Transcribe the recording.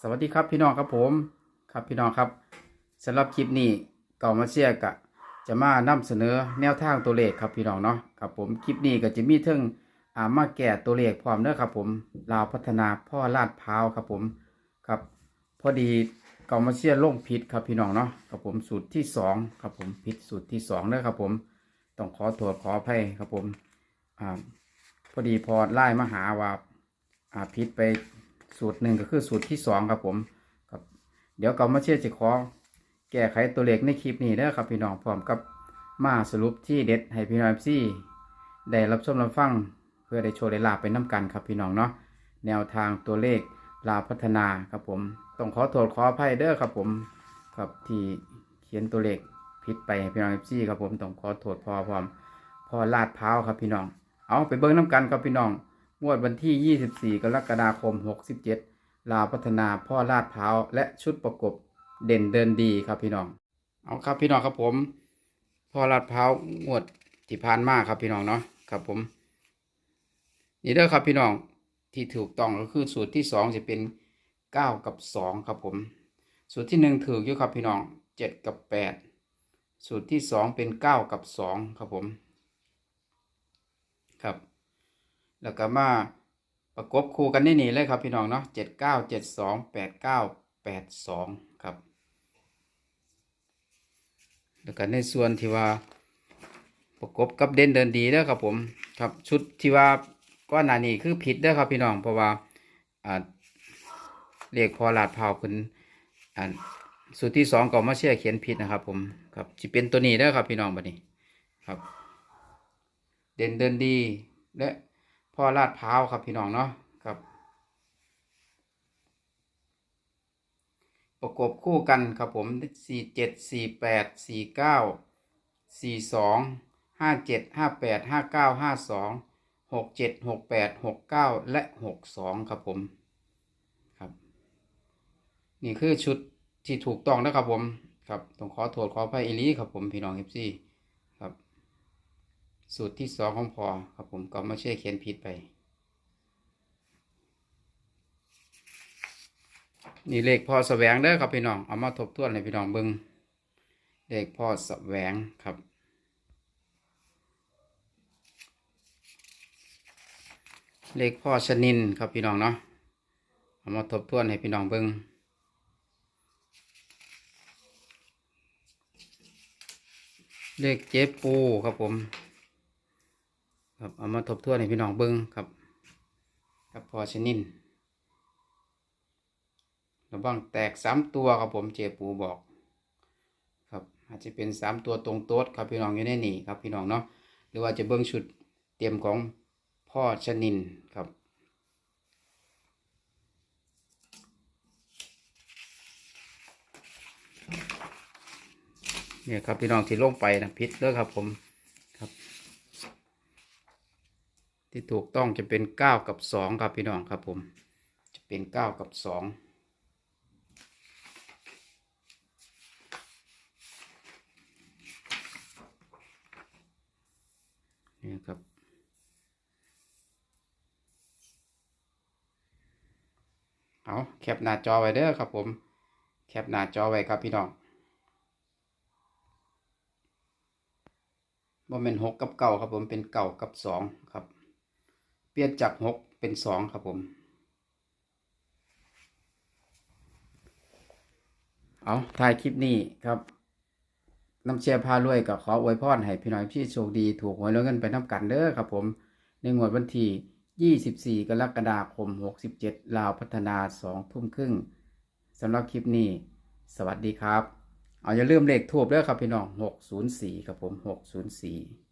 สวัสดีครับพี่น้องครับผมครับพี่น้องครับสำหรับคลิปนี้เก่ามาเชียกะ จะมานำเสนอแนวทางตัวเลขครับพี่น้องเนาะครับผมคลิปนี้ก็จะมีเทิงอ่ามาแก่ตัวเลขพร้อมเด้อครับผมลาวพัฒนาพ่อลาดพร้าวครับผมครับ พอดีเก่ามาเชียร์ลงผิดครับพี่น้องเนาะครับผมสูตรที่สองครับผมผิดสูตรที่สองเด้อครับผมต้องขอโทษขออภัยครับผมอ่าพอดีพอไล่มาหาว่าอ่าผิดไป สูตรหนึ่งก็คือสูตรที่สองครับผมครับ เดี๋ยวเกามาเชื่อจะขอแก้ไขตัวเลขในคลิปนี้เด้อครับพี่น้องพร้อมกับมาสรุปที่เด็ดให้พี่น้องซี่ได้รับชมรับฟังเพื่อได้โชว์ได้ลาบไปน้กันครับพี่น้องเนาะแนวทางตัวเลขลาพัฒนาครับผมต้องขอโทษขออภัยเด้อครับผมครับที่เขียนตัวเลขผิดไปพี่น้องซี่ครับผมต้องขอโทษพอพร้อมพอลาดเท้าครับพี่น้อง เอาไปเบิ้งน้กันครับพี่น้อง งวดวันที่ 24 กรกฎาคม 67 ลาวพัฒนาพ่อลาดพร้าว และชุดประกบเด่นเดินดีครับพี่น้อง เอาครับพี่น้องครับผม พ่อลาดพร้าวงวดที่ผ่านมาครับพี่น้องเนาะครับผม นี่เด้อครับพี่น้องที่ถูกต้องก็คือสูตรที่ 2 จะเป็น 9 กับ 2 ครับผม สูตรที่ 1ถืออยู่ครับพี่น้อง 7 กับ 8 สูตรที่ 2 เป็น 9 กับ 2 ครับผม ครับ แล้วก็มาประกบคู่กันนี่นี่เลยครับพี่น้องเนาะเจ็ดเก้าเจ็ดสองแปดเก้าแปดสองครับ แล้วก็ในส่วนที่ว่าประกบกับเด่นเดินดีเด้อครับผมครับชุดที่ว่าก้อนหนานี้คือผิดเด้อครับพี่น้องเพราะว่าอ่าเลขพอหลาดเผาเป็นอ่าสูตรที่สองก็มาเชื่อเขียนผิดนะครับ ผมครับจะเป็นตัวนี้เด้อครับพี่น้องบัดนี้ครับ เด่นเดินดีและ พ่อลาดพร้าวครับพี่น้องเนาะครับ ประกบคู่กันครับผมสี่เจ็ดสี่แปดสี่เก้าสี่สองห้าเจ็ดห้าแปดห้าเก้าห้าสองหกเจ็ดหกแปดหกเก้าและหกสองครับผมครับ นี่คือชุดที่ถูกต้องนะครับผมครับต้องขอโทษขออภัยอีลีครับผมพี่น้องเอฟซีครับ สูตรที่สองของพอครับผมก็ไม่ใช่เขียนผิดไป นี่เลขพอแสวงเด้อครับพี่น้อง เอามาทบทวนให้พี่น้องเบิงเลขพอแสวงครับเลขพ่อชนินครับพี่น้องเนาะเอามาทบทวนให้พี่น้องเบิงเลขเจ๊ปูครับผม ครับเอามาทบทวนให้พี่น้องเบิ้งครับครับพอชนินระวังแตกสามตัวครับผมเจปูบอกครับอาจจะเป็นสามตัวตรงโต๊ดครับพี่น้องอยู่ในนี่ครับพี่น้องเนาะหรือว่าจะเบิ้งชุดเตรียมของพ่อชนินครับเนี่ยครับพี่น้องที่ลงไปนะพิษเด้อครับผมครับ ที่ถูกต้องจะเป็นเก้ากับสองครับพี่น้องครับผม จะเป็นเก้ากับสองนี่ครับ เอาแคปหน้าจอไว้เด้อครับผม แคปหน้าจอไว้ครับพี่น้องว่เป็นหกกับเก่าครับผมเป็นเก่ากับสองครับ เปลี่ยนจากหกเป็นสองครับผม เอาถ่ายคลิปนี้ครับน้ำเชียร์พารวยกับขออวยพรให้พี่น้อยพี่โชคดีถูกหวยแล้วเงินไปน้ำกันเด้อครับผม ในงวดวันที่ 24 กรกฎาคม 67 ลาวพัฒนา2ทุ่มครึ่งสำหรับคลิปนี้ สวัสดีครับ เอาอย่าลืมเลขทูบเด้อครับพี่น้อง 604 ครับผม 604